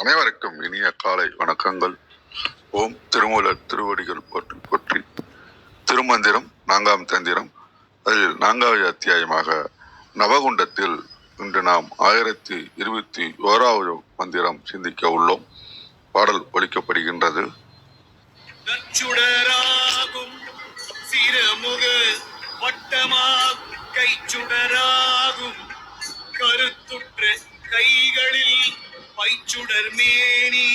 அனைவருக்கும் இனிய காலை வணக்கங்கள். ஓம் திருமூலர் திருவடிகள் போற்றி போற்றி. திருமந்திரம் நான்காம் தந்திரம். அதில் நான்காவது அத்தியாயமாக நவகுண்டத்தில் இன்று நாம் ஆயிரத்தி இருபத்தி ஓராவது மந்திரம் சிந்திக்க உள்ளோம். பாடல் ஒழிக்கப்படுகின்றது வட்டமா கைச்சுடராகும். கருத்துற்ற கைகளில் பைச்சுடர் மேனி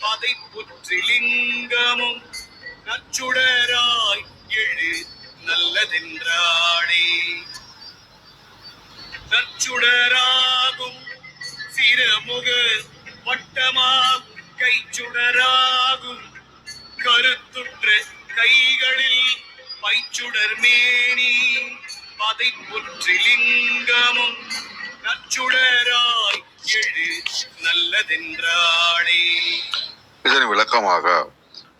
பதை புற்றிலிங்கமும் நச்சுடராய் எழு நல்லதென்றாடே. நச்சுடராகும் சிறமுக வட்டமா கைச்சுடராகும் கருத்துற்ற கைகளில் பைச்சுடர் மேனி பதை புற்றிலிங்கமும் நச்சுடராய் இதன் விளக்கமாக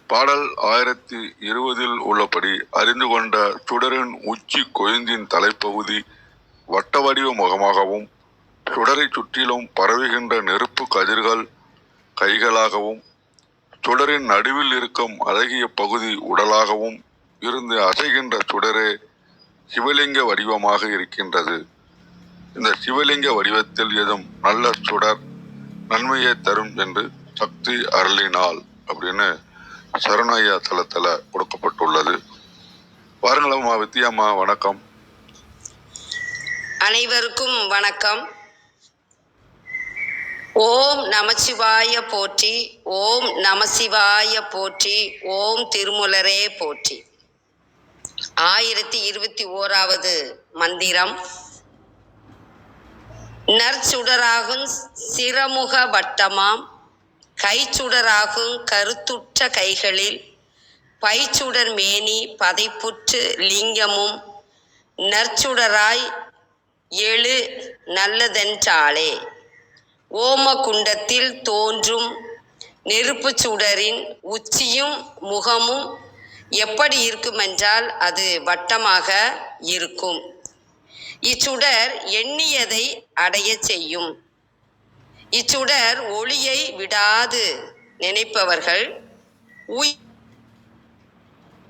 பாடல் ஆயிரத்தி இருபதில் உள்ளபடி அறிந்து கொண்ட சுடரின் உச்சி கொழுந்தின் தலைப்பகுதி வட்ட வடிவ முகமாகவும் சுடரை சுற்றிலும் பரவுகின்ற நெருப்பு கதிர்கள் கைகளாகவும் சுடரின் நடுவில் இருக்கும் அழகிய பகுதி உடலாகவும் இருந்து அசைகின்ற சுடரே சிவலிங்க வடிவமாக இருக்கின்றது. இந்த சிவலிங்க வடிவத்தில் எதும் நல்ல சுடர் நன்மையை தரும் என்று சக்தி அருளினால் அப்படின்னு சரணையா தளத்தில் கொடுக்கப்பட்டுள்ளது. வாருங்களம்மா வித்யாம்மா வணக்கம். அனைவருக்கும் வணக்கம். ஓம் நமசிவாய போற்றி ஓம் நமசிவாய போற்றி ஓம் திருமுலரே போற்றி. ஆயிரத்தி இருபத்தி ஓராவது மந்திரம். நற்சுடராகும் சிரமுக வட்டமாம் கைச்சுடராகும் கருத்துற்ற கைகளில் பைச்சுடர் மேனி பதைப்புற்று லிங்கமும். நற்சுடராய் எழு நல்லதென்றாளே ஓமகுண்டத்தில் தோன்றும் நெருப்புச் சுடரின் உச்சியும் முகமும் எப்படி இருக்குமென்றால் அது வட்டமாக இருக்கும். இச்சுடர் எண்ணியதை அடையச் செய்யும். இச்சுடர் ஒளியை விடாது நினைப்பவர்கள் உயிர்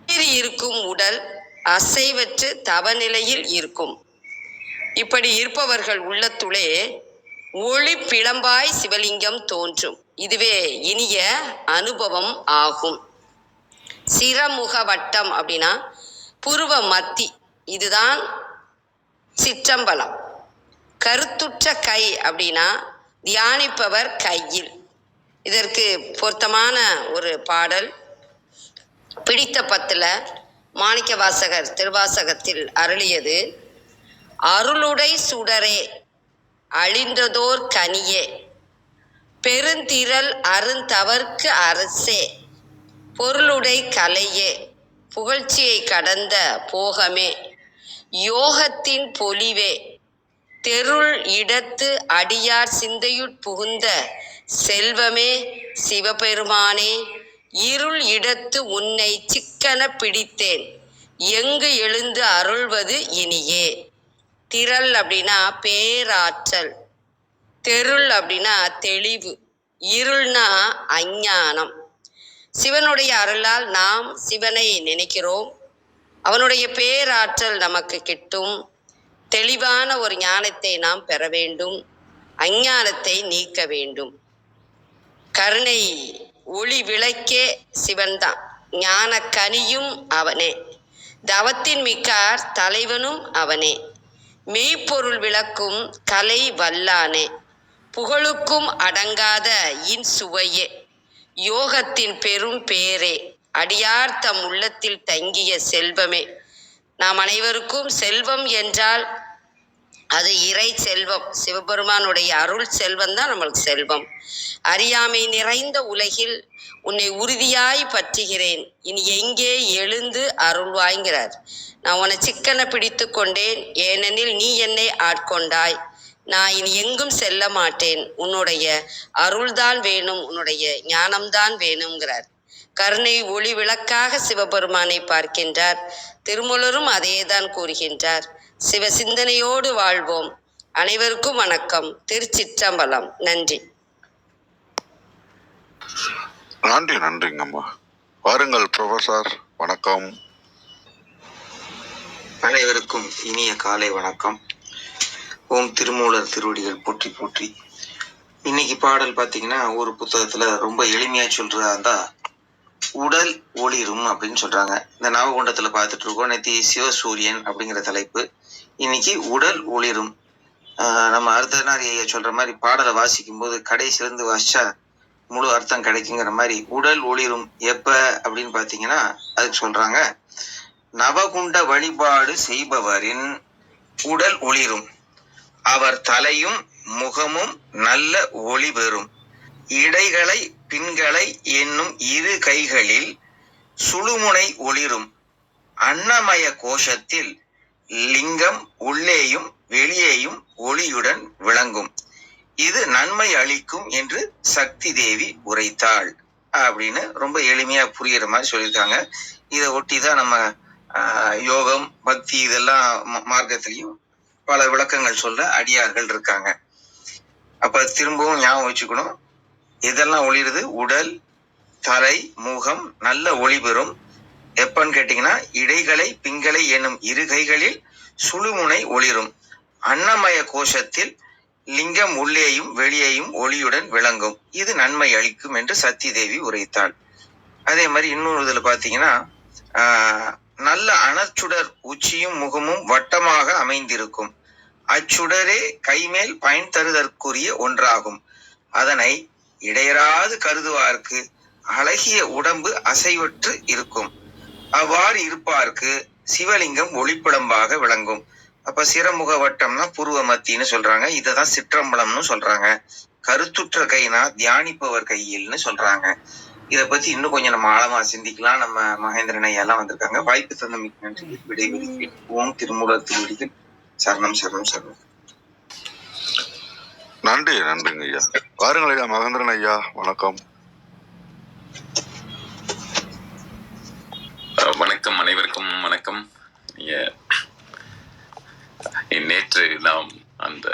இருக்கும் உடல் அசைவற்று தவநிலையில் இருக்கும். இப்படி இருப்பவர்கள் உள்ளத்துளே ஒளி பிளம்பாய் சிவலிங்கம் தோன்றும். இதுவே இனிய அனுபவம் ஆகும். சிரமுக வட்டம் அப்படின்னா புருவ மத்தி. இதுதான் சிற்றம்பலம். கருத்துற்ற கை அப்படின்னா தியானிப்பவர் கையில். இதற்கு பொருத்தமான ஒரு பாடல். பிடித்த பத்துல மாணிக்க வாசகர் திருவாசகத்தில் அருளியது அருளுடை சுடரே அழிந்ததோர் கனியே பெருந்திரள் அருந்தவர்க்கு அரசே பொருளுடை கலையே புகழ்ச்சியை கடந்த போகமே. யோகத்தின் பொலிவே. தெருள் இடத்து அடியார் சிந்தையுட் புகுந்த செல்வமே சிவபெருமானே இருள் இடத்து உன்னை சிக்கன பிடித்தேன். எங்கு எழுந்து அருள்வது இனியே. திரள் அப்படின்னா பேராற்றல். தெருள் அப்படின்னா தெளிவு. இருள்னா அஞ்ஞானம். சிவனுடைய அருளால் நாம் சிவனை நினைக்கிறோம். அவனுடைய பேராற்றல் நமக்கு கிட்டும். தெளிவான ஒரு ஞானத்தை நாம் பெற வேண்டும். அஞ்ஞானத்தை நீக்க வேண்டும். கருணை ஒளி விளக்கே சிவன்தான். ஞான கனியும் அவனே. தவத்தின் மிக்கார் தலைவனும் அவனே. மெய்ப்பொருள் விளக்கும் கலை வல்லானே. புகழுக்கும் அடங்காத இன் சுவையே யோகத்தின் பெரும் பேரே. அடியார் தம் உள்ளத்தில் தங்கிய செல்வமே. நாம் அனைவருக்கும் செல்வம் என்றால் அது இறை செல்வம். சிவபெருமானுடைய அருள் செல்வம் தான் நம்மளுக்கு செல்வம். அறியாமை நிறைந்த உலகில் உன்னை உறுதியாய் பற்றுகிறேன். இனி எங்கே எழுந்து அருள்வாய்கிறார் நான் உன்னை சிக்கனை பிடித்து கொண்டேன். ஏனெனில் நீ என்னை ஆட்கொண்டாய். நான் இனி எங்கும் செல்ல மாட்டேன். உன்னுடைய அருள்தான் வேணும். உன்னுடைய ஞானம்தான் வேணுங்கிறார் கருணை ஒளி விளக்காக சிவபெருமானை பார்க்கின்றார். திருமூலரும் அதேதான் கூறுகின்றார். சிவ சிந்தனையோடு வாழ்வோம். அனைவருக்கும் வணக்கம். திருச்சிற்றம்பலம். நன்றி. நன்றி நன்றிங்கம்மா. வாருங்கள் ப்ரொஃபசர் வணக்கம். அனைவருக்கும் இனிய காலை வணக்கம். ஓம் திருமூலர் திருவடிகள் போற்றி போற்றி. இன்னைக்கு பாடல் பாத்தீங்கன்னா ஒரு புத்தகத்துல ரொம்ப எளிமையா சொல்றதா இருந்தா உடல் ஒளிரும் அப்படின்னு சொல்றாங்க. இந்த நவகுண்டத்துல பார்த்துட்டு இருக்கோம். நேத்தி சிவசூரியன் அப்படிங்கிற தலைப்பு. இன்னைக்கு உடல் ஒளிரும். ஆஹ் நம்ம அர்த்தநாரி ஐயா சொல்ற மாதிரி பாடலை வாசிக்கும் போது கடைசிலிருந்து வாசிச்சா முழு அர்த்தம் கிடைக்குங்கிற மாதிரி உடல் ஒளிரும். எப்ப அப்படின்னு பாத்தீங்கன்னா அதுக்கு சொல்றாங்க. நவகுண்ட வழிபாடு செய்பவரின் உடல் ஒளிரும். அவர் தலையும் முகமும் நல்ல ஒளி பெறும். இடைகளை பின்களை என்னும் இரு கைகளில் சுழுமுனை ஒளிரும். அன்னமய கோஷத்தில் லிங்கம் உள்ளேயும் வெளியேயும் ஒளியுடன் விளங்கும். இது நன்மை அளிக்கும் என்று சக்தி தேவி உரைத்தாள். அப்படின்னு ரொம்ப எளிமையா புரியுற மாதிரி சொல்லியிருக்காங்க. இதை ஒட்டி தான் நம்ம யோகம் பக்தி இதெல்லாம் ம- மார்க்கத்திலையும் பல விளக்கங்கள் சொல்ல அடியார்கள் இருக்காங்க. அப்ப திரும்பவும் ஞாபகம் வச்சுக்கணும். இதெல்லாம் ஒளிருது. உடல் தலை முகம் நல்ல ஒளி பெறும். எப்பன்னு கேட்டீங்கன்னா இடைகளை பிங்களை எனும் இரு கைகளில் சுழுமுனை ஒளிரும். அன்னமய கோஷத்தில் லிங்கம் உள்ளேயும் வெளியேயும் ஒளியுடன் விளங்கும். இது நன்மை அளிக்கும் என்று சத்தி தேவி உரைத்தாள். அதே மாதிரி இன்னொரு இதில் பார்த்தீங்கன்னா நல்ல அனச்சுடர் உச்சியும் முகமும் வட்டமாக அமைந்திருக்கும். அச்சுடரே கைமேல் பயன் தருதற்குரிய ஒன்றாகும். அதனை இடையராது கருதுவார்க்கு அழகிய உடம்பு அசைவற்று இருக்கும். அவ்வாறு இருப்பார்க்கு சிவலிங்கம் ஒளிப்பிடம்பாக விளங்கும். அப்ப சிறமுக வட்டம்னா புருவ மத்தின்னு சொல்றாங்க. இததான் சிற்றம்பலம்னு சொல்றாங்க. கருத்துற்ற கைனா தியானிப்பவர் கையில்னு சொல்றாங்க. இத பத்தி இன்னும் கொஞ்சம் நம்ம ஆழமா சிந்திக்கலாம். நம்ம மகேந்திரன் எல்லாம் வந்திருக்காங்க. வாய்ப்பு தந்த மிக்க நன்றி. விடைபெறுகிறேன். ஓம் திருமூலர் திருவடிகள் சரணம் சரணம் சரணம். நன்றி நன்றிங்க ஐயா. வாருங்கள் ஐயா மகேந்திரன் ஐயா வணக்கம். வணக்கம் அனைவருக்கும் வணக்கம். நேற்று நாம் அந்த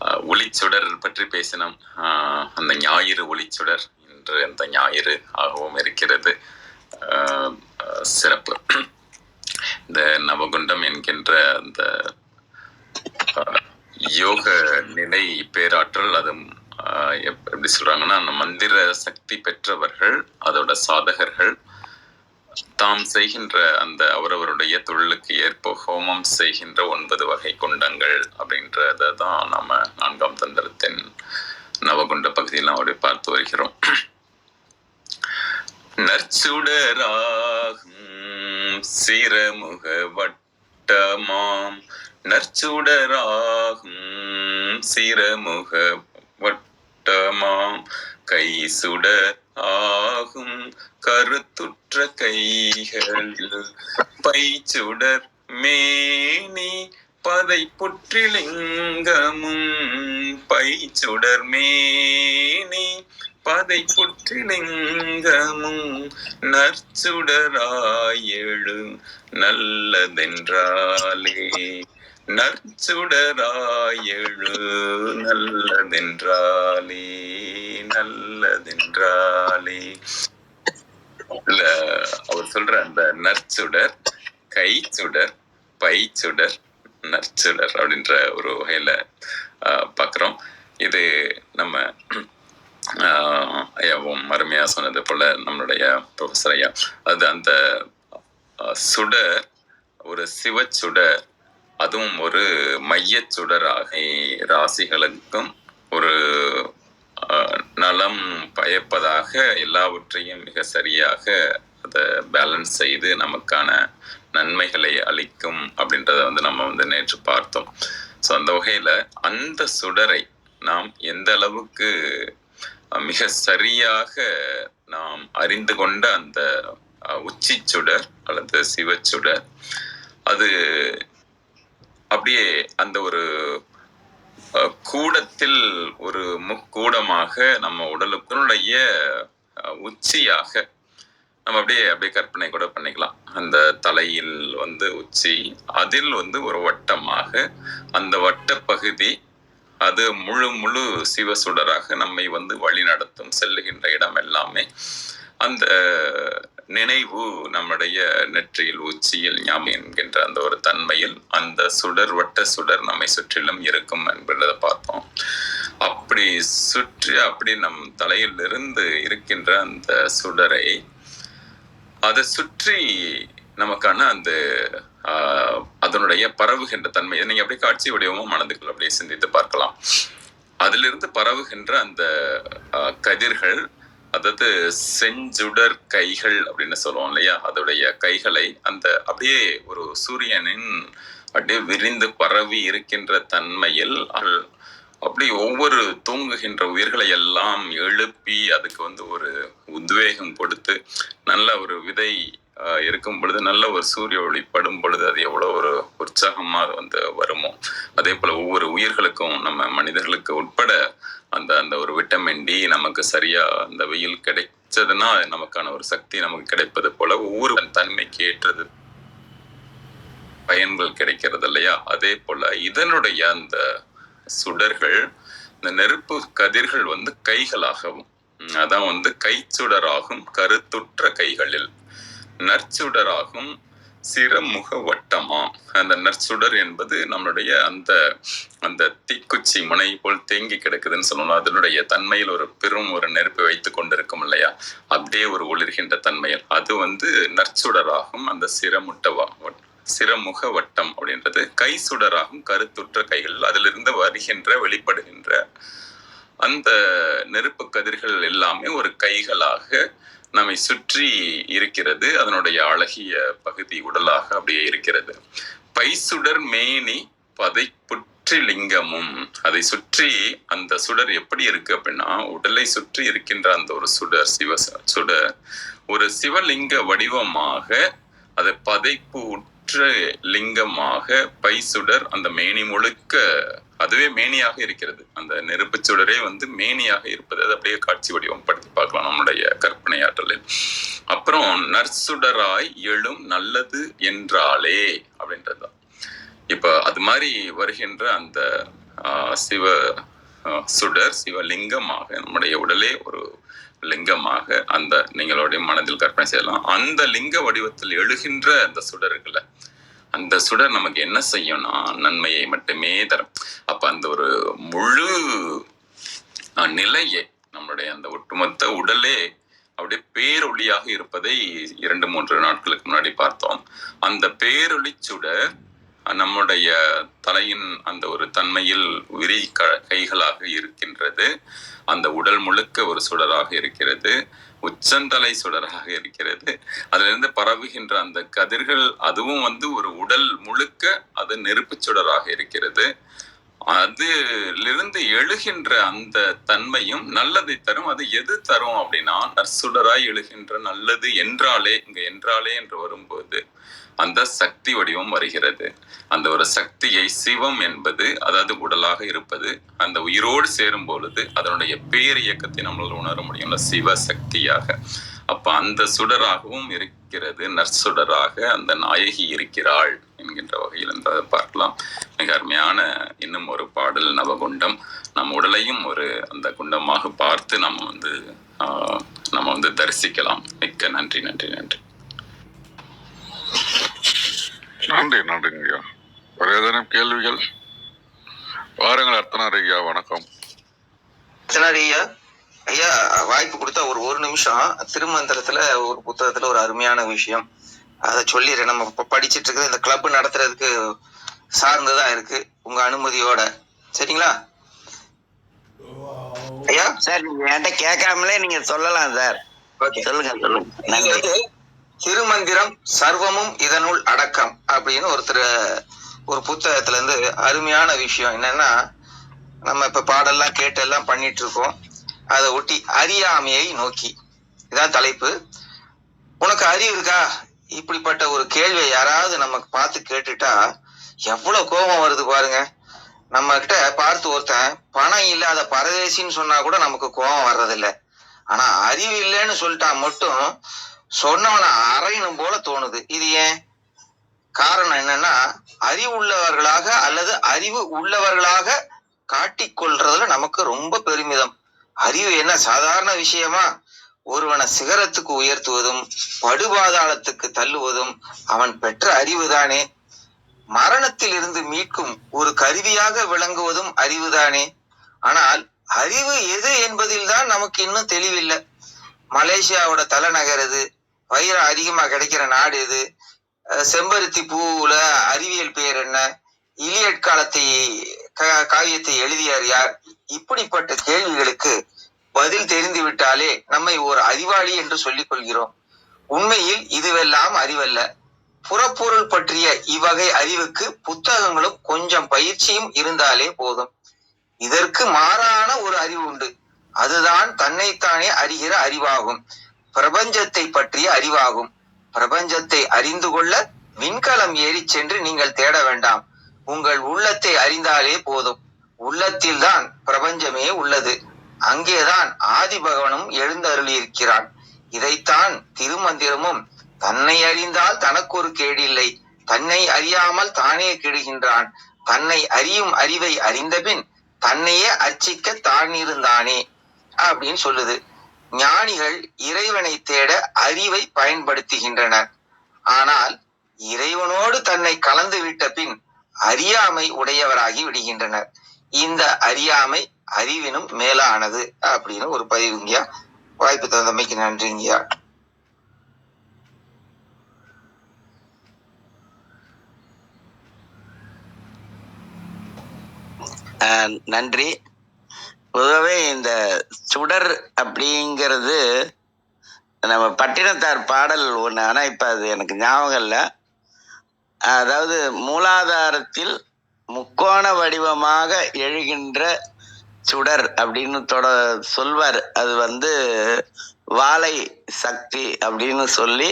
ஒளிச்சுடர் பற்றி பேசினோம். அந்த ஞாயிறு ஒளிச்சுடர் இன்று அந்த ஞாயிறு ஆகவும் இருக்கிறது. சிறப்பு. இந்த நவகுண்டம் என்கின்ற அந்த யோக நிலை பேராற்றல் அது அஹ், எப்- எப்படி சொல்றாங்கன்னா அந்த மந்திர சக்தி பெற்றவர்கள் அதோட சாதகர்கள் தாம் செய்கின்ற அந்த அவரவருடைய தொழிலுக்கு ஏற்ப ஹோமம் செய்கின்ற ஒன்பது வகை குண்டங்கள் அப்படின்றத தான் நம்ம நான்காம் தந்திரத்தின் நவகுண்ட பகுதியில் அவரை பார்த்து வருகிறோம். நற்சுடராகும் சிரமுக வட்டமாம் நற்சுடராகும் சிரமுக வட்டமாம். கை சுடர் ஆகும் கருத்துற்ற கைகளில் பைச்சுடர் மேனி பதை புற்றிலிங்கமும். பைச்சுடர் மேனி பதை புற்றிலிங்கமும். நற்சுடராயெழு நல்லதென்றாலே. நற்சுடராயழு நல்லதென்றாலே நல்லதென்றாலே. இல்ல அவர் சொல்ற அந்த நற்சுடர் கை சுடர் பைச்சுடர் நற்சுடர் அப்படின்ற ஒரு வகையில ஆஹ், இது நம்ம ஆஹ், ஐயாவும் அருமையா சொன்னது போல நம்மளுடைய ப்ரொஃபஸர் ஐயா. அது அந்த சுடர் ஒரு சிவச்சுடர் அதுவும் ஒரு மையச் சுடராக ராசிகளுக்கும் ஒரு நலம் பயப்பதாக எல்லாவற்றையும் மிக சரியாக அதை பேலன்ஸ் செய்து நமக்கான நன்மைகளை அளிக்கும் அப்படின்றத வந்து நம்ம வந்து நேற்று பார்த்தோம். ஸோ அந்த வகையில் அந்த சுடரை நாம் எந்த அளவுக்கு மிக சரியாக நாம் அறிந்து கொண்ட அந்த உச்சி சுடர் அல்லது சிவச்சுடர் அது அப்படியே அந்த ஒரு கூடத்தில் ஒரு முக்கூடமாக நம்ம உடலுக்குனுடைய உச்சியாக நம்ம அப்படியே அப்படியே கற்பனை கூட பண்ணிக்கலாம். அந்த தலையில் வந்து உச்சி அதில் வந்து ஒரு வட்டமாக அந்த வட்ட பகுதி அது முழு முழு சிவசுடராக நம்மை வந்து வழி நடத்தும் செல்லுகின்ற இடம் எல்லாமே அந்த நினைவு நம்முடைய நெற்றியில் உச்சியில் ஞாபகம் என்கின்ற அந்த ஒரு தன்மையில் அந்த சுடர் வட்ட சுடர் நம்மை சுற்றிலும் இருக்கும் என்பதை பார்த்தோம். அப்படி சுற்றி அப்படி நம் தலையில் இருந்து இருக்கின்ற அந்த சுடரை அதை சுற்றி நமக்கான அந்த அதனுடைய பரவுகின்ற தன்மை நீங்க அப்படியே காட்சி வடிவமும் மனதுக்குள் அப்படியே சிந்தித்து பார்க்கலாம். அதிலிருந்து பரவுகின்ற அந்த கதிர்கள் அதாவது செஞ்சுடர் கைகள் அப்படின்னு சொல்லுவோம் இல்லையா? அதோடைய கைகளை அந்த அப்படியே ஒரு சூரியனின் அப்படியே விரிந்து பரவி இருக்கின்ற தன்மையில் அல்- அப்படி ஒவ்வொரு தூங்குகின்ற உயிர்களை எல்லாம் எழுப்பி அதுக்கு வந்து ஒரு உத்வேகம் கொடுத்து நல்ல ஒரு விதை இருக்கும் பொழுது நல்ல ஒரு சூரிய ஒளி படும் பொழுது அது எவ்வளோ ஒரு உற்சாகமா அது வந்து வருமோ? அதே போல ஒவ்வொரு உயிர்களுக்கும் நம்ம மனிதர்களுக்கு உட்பட அந்த அந்த ஒரு விட்டமின் டி நமக்கு சரியா அந்த வெயில் கிடைச்சதுன்னா நமக்கான ஒரு சக்தி நமக்கு கிடைப்பது போல ஒவ்வொரு தன்மைக்கு ஏற்றது. பயன்கள் கிடைக்கிறது இல்லையா? அதே போல இதனுடைய அந்த சுடர்கள் இந்த நெருப்பு கதிர்கள் வந்து கைகளாகவும் அதான் வந்து கைச்சுடராகும் கருத்துற்ற கைகளில். நற்சுடராகும் சிறமுக வட்டமா அந்த நற்சுடர் என்பது நம்மளுடைய அந்த அந்த தீக்குச்சி முனை போல் தேங்கி கிடக்குதுன்னு சொல்லணும். அதனுடைய தன்மையில் ஒரு பெரும் ஒரு நெருப்பை வைத்து கொண்டிருக்கும் இல்லையா? அப்படியே ஒரு ஒளிர்கின்ற தன்மையில். அது வந்து நற்சுடராகும் அந்த சிரமுட்ட வ- சிரமுக வட்டம் அப்படின்றது கை சுடராகும் கருத்துற்ற கைகள். அதிலிருந்து வருகின்ற வெளிப்படுகின்ற அந்த நெருப்பு கதிர்கள் எல்லாமே ஒரு கைகளாக நம்மை சுற்றி இருக்கிறது அதனுடைய அழகிய பகுதி உடலாக அப்படியே இருக்கிறது. பைசுடர் மேனி பதைப்புற்றி லிங்கமும் அதை சுற்றி அந்த சுடர் எப்படி இருக்கு அப்படின்னா உடலை சுற்றி இருக்கின்ற அந்த ஒரு சுடர் சிவ சுடர் ஒரு சிவலிங்க வடிவமாக அதை பதைப்பு உற்ற லிங்கமாக பைசுடர் அந்த மேனி முழுக்க அதுவே மேனியாக இருக்கிறது. அந்த நெருப்பு சுடரே வந்து மேனியாக இருப்பது. அது அப்படியே காட்சி வடிவம் படுத்தி பார்க்கலாம் நம்முடைய கற்பனை ஆற்றலில் அப்புறம் நற்சுடராய் எழும் நல்லது என்றாலே அப்படின்றதுதான். இப்ப அது மாதிரி வருகின்ற அந்த ஆஹ், சிவ ஆஹ், சுடர் சிவலிங்கமாக நம்முடைய உடலே ஒரு லிங்கமாக அந்த நீங்களுடைய மனதில் கற்பனை செய்யலாம். அந்த லிங்க வடிவத்தில் எழுகின்ற அந்த சுடர்களை அந்த சுடர் நமக்கு என்ன செய்யும்னா நன்மையை மட்டுமே தரும். அப்ப அந்த ஒரு முழு நிலையே நம்மளுடைய அந்த ஒட்டுமொத்த உடலே அப்படியே பேரொளியாக இருப்பதை இரண்டு மூன்று நாட்களுக்கு முன்னாடி பார்த்தோம். அந்த பேரொளி சுடர் நம்முடைய தலையின் அந்த ஒரு தன்மையில் விரி க- கைகளாக இருக்கின்றது. அந்த உடல் முழுக்க ஒரு சுடராக இருக்கிறது. உச்சந்தலை சுடராக இருக்கிறது. அதிலிருந்து பரவுகின்ற அந்த கதிர்கள் அதுவும் வந்து ஒரு உடல் முழுக்க அது நெருப்பு சுடராக இருக்கிறது. அதிலிருந்து எழுகின்ற அந்த தன்மையும் நல்லதை தரும். அது எது தரும் அப்படின்னா நற்சுடராய் எழுகின்ற நல்லது என்றாலே இங்க என்றாலே என்று வரும்போது அந்த சக்தி வடிவம் வருகிறது. அந்த ஒரு சக்தியை சிவம் என்பது அதாவது உடலாக இருப்பது அந்த உயிரோடு சேரும் பொழுது அதனுடைய பேர் இயக்கத்தை நம்மளால் உணர முடியும் சிவ சக்தியாக. அப்ப அந்த சுடராகவும் இருக்கிறது நற்சுடராக அந்த நாயகி இருக்கிறாள் என்கின்ற வகையில் இந்த பார்க்கலாம். மிக அருமையான இன்னும் ஒரு பாடல் நவகுண்டம். நம் உடலையும் ஒரு அந்த குண்டமாக பார்த்து நம்ம வந்து ஆஹ், நம்ம வந்து தரிசிக்கலாம். மிக்க நன்றி நன்றி நன்றி. நன்றி நன்றிங்க ஐயா வேற ஏதேனும் கேள்விகள்? வாருங்கள் அர்த்தனார் ஐயா வணக்கம். சரி ஐயா ஐயா வாய்ப்பு கொடுத்தா ஒரு ஒரு நிமிஷம். திருமந்திரத்துல ஒரு புத்தகத்துல ஒரு அருமையான விஷயம். அதை சொல்லிடுறேன். நம்ம இப்ப படிச்சிட்டு இருக்கிறது இந்த கிளப் நடத்துறதுக்கு சார்ந்துதான் இருக்கு. உங்க அனுமதியோட. சரிங்களா? ஐயா? சார் நீங்க என்கிட்ட கேட்காமலே நீங்க சொல்லலாம் சார். ஓகே. சொல்லுங்க சொல்லுங்க. திருமந்திரம் சர்வமும் இதனுள் அடக்கம் அப்படின்னு ஒருத்தர் ஒரு புத்தகத்துல இருந்து அருமையான விஷயம் என்னன்னா நம்ம இப்ப பாடெல்லாம் கேட்டு எல்லாம் பண்ணிட்டு இருக்கோம் அதை ஒட்டி அறியாமையை நோக்கி. இதான் தலைப்பு. உனக்கு அறிவு இருக்கா? இப்படிப்பட்ட ஒரு கேள்வியை யாராவது நமக்கு பார்த்து கேட்டுட்டா எவ்வளவு கோபம் வருது பாருங்க. நம்ம கிட்ட பார்த்து ஒருத்தன் பணம் இல்லாத பரதேசின்னு சொன்னா கூட நமக்கு கோபம் வர்றதில்லை. ஆனா அறிவு இல்லைன்னு சொல்லிட்டா மட்டும் சொன்னவனை அறையணும் போல தோணுது. இது ஏன்? காரணம் என்னன்னா அறிவு உள்ளவர்களாக அல்லது அறிவு உள்ளவர்களாக காட்டிக்கொள்றதுல நமக்கு ரொம்ப பெருமிதம். அறிவு என்ன சாதாரண விஷயமா? ஒருவனை சிகரத்துக்கு உயர்த்துவதும் படுபாதாளத்துக்கு தள்ளுவதும் அவன் பெற்ற அறிவுதானே. மரணத்தில் இருந்து மீட்கும் ஒரு கருவியாக விளங்குவதும் அறிவுதானே. ஆனால் அறிவு எது என்பதில் தான் நமக்கு இன்னும் தெளிவில்லை. மலேசியாவோட தலைநகர் எது? வைரம் அதிகமா கிடைக்கிற நாடு எது? செம்பருத்தி பூவுல அறிவியல் பெயர் என்ன? இலியட் காலத்தை காவியத்தை எழுதியார் யார்? இப்படிப்பட்ட கேள்விகளுக்கு பதில் தெரிந்து விட்டாலே நம்மை ஒரு அறிவாளி என்று சொல்லிக் கொள்கிறோம். உண்மையில் இதுவெல்லாம் அறிவல்ல. புறப்பொருள் பற்றிய இவ்வகை அறிவுக்கு புத்தகங்களும் கொஞ்சம் பயிற்சியும் இருந்தாலே போதும். இதற்கு மாறான ஒரு அறிவு உண்டு. அதுதான் தன்னைத்தானே அறிகிற அறிவாகும். பிரபஞ்சத்தை பற்றிய அறிவாகும். பிரபஞ்சத்தை அறிந்து கொள்ள விண்கலம் ஏறி சென்று நீங்கள் தேட வேண்டாம். உங்கள் உள்ளத்தை அறிந்தாலே போதும். உள்ளத்தில் தான் பிரபஞ்சமே உள்ளது. அங்கேதான் ஆதி பகவனும் எழுந்தருளியிருக்கிறான். இதைத்தான் திருமந்திரமும் தன்னை அறிந்தால் தனக்கு ஒரு கேடில்லை. தன்னை அறியாமல் தானே கெடுகின்றான். தன்னை அறியும் அறிவை அறிந்தபின் தன்னையே அர்ச்சிக்க தான் இருந்தானே அப்படின்னு சொல்லுது. ஞானிகள் இறைவனை தேட அறிவை பயன்படுத்துகின்றனர். ஆனால் இறைவனோடு தன்னை கலந்து விட்ட பின் அறியாமை உடையவராகி விடுகின்றனர். இந்த அறியாமை அறிவினும் மேலானது அப்படின்னு ஒரு பதிவுங்கய்யா வாய்ப்பு தந்தமைக்கு நன்றிங்கய்யா ஆஹ் நன்றி. பொதுவாகவே இந்த சுடர் அப்படிங்கிறது நம்ம பட்டினத்தார் பாடல் ஒன்று ஆனால் இப்போ அது எனக்கு ஞாபகம் இல்லை. அதாவது மூலாதாரத்தில் முக்கோண வடிவமாக எழுகின்ற சுடர் அப்படின்னு தொட சொல்வார். அது வந்து வாழை சக்தி அப்படின்னு சொல்லி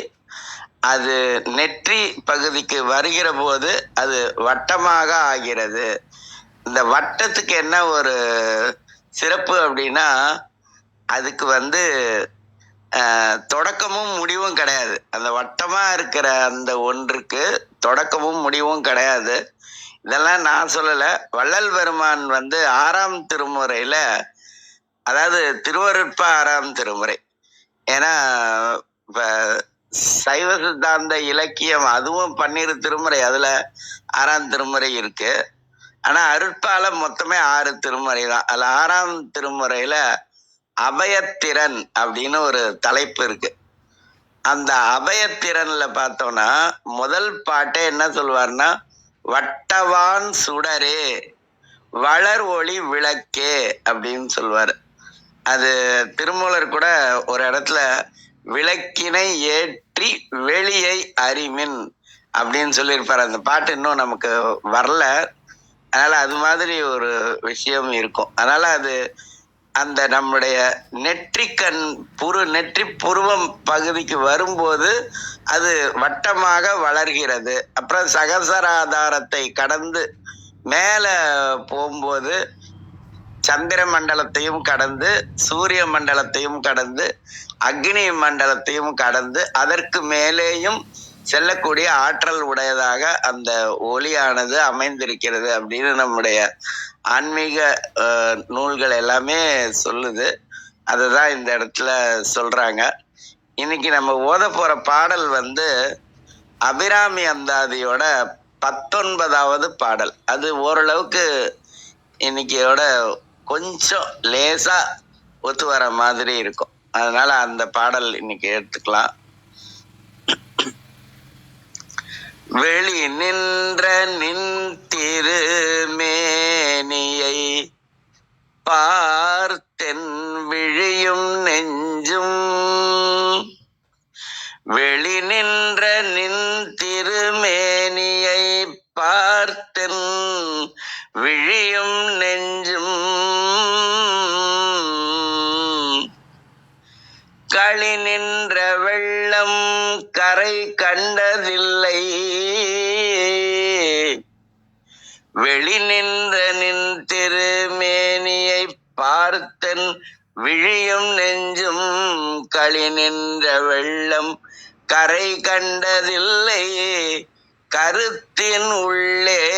அது நெற்றி பகுதிக்கு வருகிற போது அது வட்டமாக ஆகிறது. இந்த வட்டத்துக்கு என்ன ஒரு சிறப்பு அப்படின்னா அதுக்கு வந்து தொடக்கமும் முடிவும் கிடையாது. அந்த வட்டமாக இருக்கிற அந்த ஒன்றுக்கு தொடக்கமும் முடிவும் கிடையாது. இதெல்லாம் நான் சொல்லலை. வள்ளல் பெருமான் வந்து ஆறாம் திருமுறையில் அதாவது திருவருட்ப ஆறாம் திருமுறை. ஏன்னா இப்போ சைவ சித்தாந்த இலக்கியம் அதுவும் பன்னிரு திருமுறை அதில் ஆறாம் திருமுறை இருக்குது ஆனா அருட்பால மொத்தமே ஆறு திருமுறை தான் அதுல ஆறாம் திருமுறையில அபயத்திறன் அப்படின்னு ஒரு தலைப்பு இருக்கு. அந்த அபயத்திறன்ல பார்த்தோம்னா முதல் பாட்டே என்ன சொல்வார்னா வட்டவான் சுடரே வளர் ஒளி விளக்கே அப்படின்னு சொல்வார். அது திருமூலர் கூட ஒரு இடத்துல விளக்கினை ஏற்றி வெளியை அறிமின் அப்படின்னு சொல்லியிருப்பார். அந்த பாட்டு இன்னும் நமக்கு வரல. அதனால அது மாதிரி ஒரு விஷயம் இருக்கும். அதனால அது அந்த நம்முடைய நெற்றிக்கண் புரு நெற்றி புருவம் பகுதிக்கு வரும்போது அது வட்டமாக வளர்கிறது. அப்புறம் சகசராதாரத்தை கடந்து மேல போகும்போது சந்திர மண்டலத்தையும் கடந்து சூரிய மண்டலத்தையும் கடந்து அக்னி மண்டலத்தையும் கடந்து அதற்கு மேலேயும் செல்லக்கூடிய ஆற்றல் உடையதாக அந்த ஒளியானது அமைந்திருக்கிறது அப்படின்னு நம்முடைய ஆன்மீக நூல்கள் எல்லாமே சொல்லுது. அதை தான் இந்த இடத்துல சொல்றாங்க. இன்னைக்கு நம்ம ஓத போற பாடல் வந்து அபிராமி அந்தாதியோட பத்தொன்பதாவது பாடல். அது ஓரளவுக்கு இன்னைக்கியோட கொஞ்சம் லேசா ஒத்து வர மாதிரி இருக்கும். அதனால அந்த பாடல் இன்னைக்கு எடுத்துக்கலாம். வெளி நின்ற நின் திருமேனியை பார்த்தென் விழியும் நெஞ்சும். வெளி நின்ற நின் திருமேனியை பார்த்தென் விழியும் நெஞ்சும். களி நின்ற வெள்ளம் கரை கண்டதில்லை. வெளி நின்ற நின் திருமேனியை பார்த்தன் விழியும் நெஞ்சும் களி நின்ற வெள்ளம் கரை கண்டதில்லை கருத்தின் உள்ளே.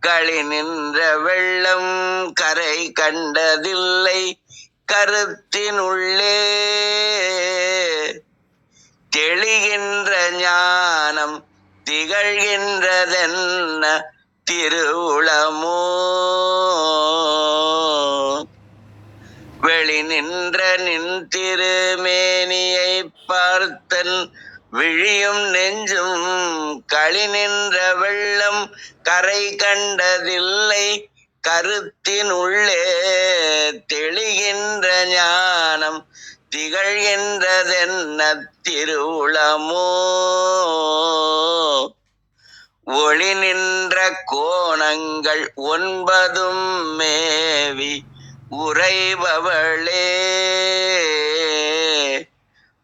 களி நின்ற வெள்ளம் கரை கண்டதில்லை கருத்தின் உள்ளே. தெளிகின்ற ஞானம் திகழ்கின்றதென்ன திருவுளமோ? வெளி நின்ற நின் திருமேனியை பார்த்தன் விழியும் நெஞ்சும் களி நின்ற வெள்ளம் கரை கண்டதில்லை. கருத்தின் உள்ளே தெளிகின்ற ஞானம் திகழ்கின்றதென்ன திருவுளமோ? ஒளி நின்ற கோணங்கள் ஒன்பதும் மேவி உறைபவளே.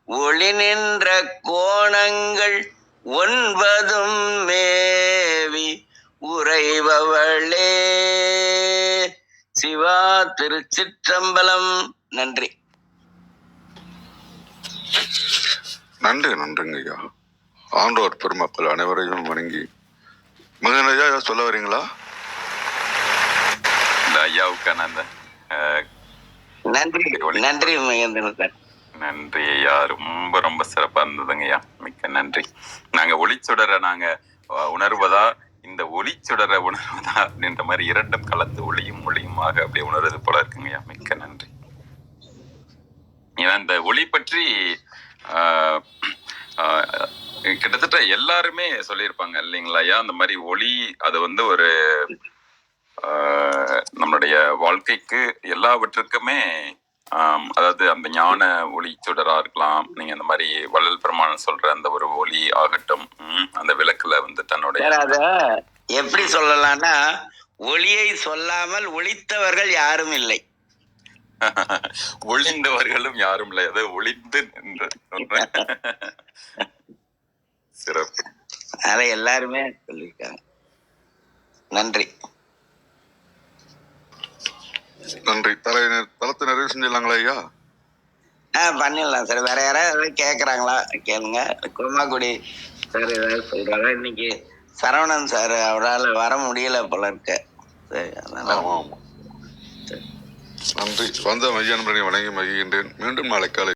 ஒளி நின்ற கோணங்கள் ஒன்பதும் மேவி உறைபவளே. சிவா திருச்சிற்றம்பலம். நன்றி. நன்றி நன்றிங்க ஐயா. ஆண்டோர் பெருமக்கள் அனைவரையும் வணங்கி. மகன் ஐயா சொல்ல வரீங்களா? இந்த ஐயாவுக்கான அந்த நன்றி நன்றி மகேந்திரன் நன்றி ஐயா ரொம்ப ரொம்ப சிறப்பா இருந்ததுங்க ஐயா. மிக்க நன்றி. நாங்க ஒளிச்சுடரை நாங்க அஹ், உணர்வதா இந்த ஒளிச்சுடரை உணர்வதா அப்படின்ற மாதிரி இரண்டும் கலந்து ஒளியும் ஒளியுமாக அப்படியே உணர்வது போல இருக்குங்க ஐயா. மிக்க நன்றி. ஏன்னா இந்த ஒளி பற்றி ஆஹ், ஆஹ், கிட்டத்தட்ட எல்லாருமே சொல்லியிருப்பாங்க இல்லைங்களா? ஐயா அந்த மாதிரி ஒளி அது வந்து ஒரு ஆஹ், நம்மளுடைய வாழ்க்கைக்கு எல்லாவற்றுக்குமே அதாவது அந்த ஞான ஒளி சுடரா இருக்கலாம் நீங்க இந்த மாதிரி வள்ளல் பெருமான் சொல்ற அந்த ஒரு ஒளி ஆகட்டும் அந்த விளக்குல வந்து தன்னுடைய எப்படி சொல்லலாம்னா ஒளியை சொல்லாமல் ஒளித்தவர்கள் யாரும் இல்லை. ஒளிந்தவர்களும் யாரும் இல்லை. அது ஒளிந்து நின்ற சிறப்பு. அதை எல்லாருமே சொல்லியிருக்காங்க. நன்றி. நன்றி. தலை தளத்தை நிறைவு செஞ்சிடலாங்களா ஐயா? ஆ பண்ணிடலாம் சார். வேற யாராவது ஏதாவது கேட்குறாங்களா கேளுங்க. குருமாக்குடி சார் ஏதாவது சொல்றாரா? இன்னைக்கு சரவணன் சார் அவரால் வர முடியல போல இருக்க. சரி அதனால நன்றி. வந்த மையான வணங்கி மகிழ்கின்றேன். மீண்டும் நாளை காலை